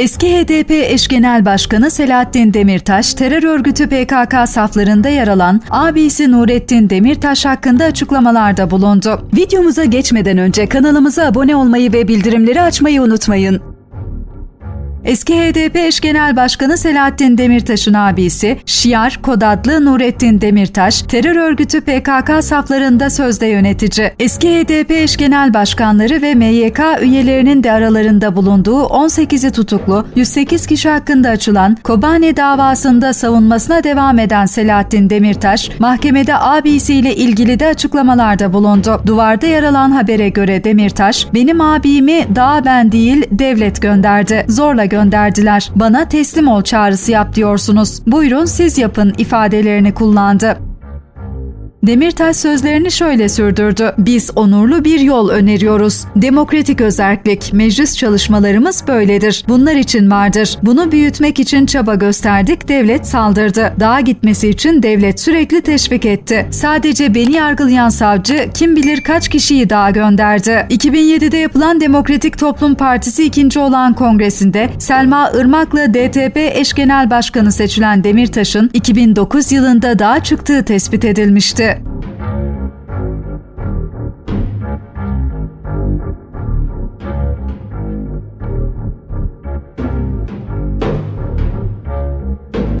Eski HDP eş genel başkanı Selahattin Demirtaş, terör örgütü PKK saflarında yer alan abisi Nurettin Demirtaş hakkında açıklamalarda bulundu. Videomuza geçmeden önce kanalımıza abone olmayı ve bildirimleri açmayı unutmayın. Eski HDP eş genel başkanı Selahattin Demirtaş'ın abisi, Şiar kod adlı Nurettin Demirtaş, terör örgütü PKK saflarında sözde yönetici. Eski HDP eş genel başkanları ve MYK üyelerinin de aralarında bulunduğu 18'i tutuklu, 108 kişi hakkında açılan Kobane davasında savunmasına devam eden Selahattin Demirtaş, mahkemede abisiyle ilgili de açıklamalarda bulundu. Duvarda yer alan habere göre Demirtaş, benim abimi daha ben değil devlet gönderdi. Zorla gönderdiler. Bana teslim ol çağrısı yap diyorsunuz. Buyurun siz yapın ifadelerini kullandı. Demirtaş sözlerini şöyle sürdürdü. Biz onurlu bir yol öneriyoruz. Demokratik özerklik, meclis çalışmalarımız böyledir. Bunlar için vardır. Bunu büyütmek için çaba gösterdik, devlet saldırdı. Daha gitmesi için devlet sürekli teşvik etti. Sadece beni yargılayan savcı kim bilir kaç kişiyi daha gönderdi. 2007'de yapılan Demokratik Toplum Partisi ikinci olan kongresinde Selma Irmak'la DTP eş genel başkanı seçilen Demirtaş'ın 2009 yılında daha çıktığı tespit edilmişti.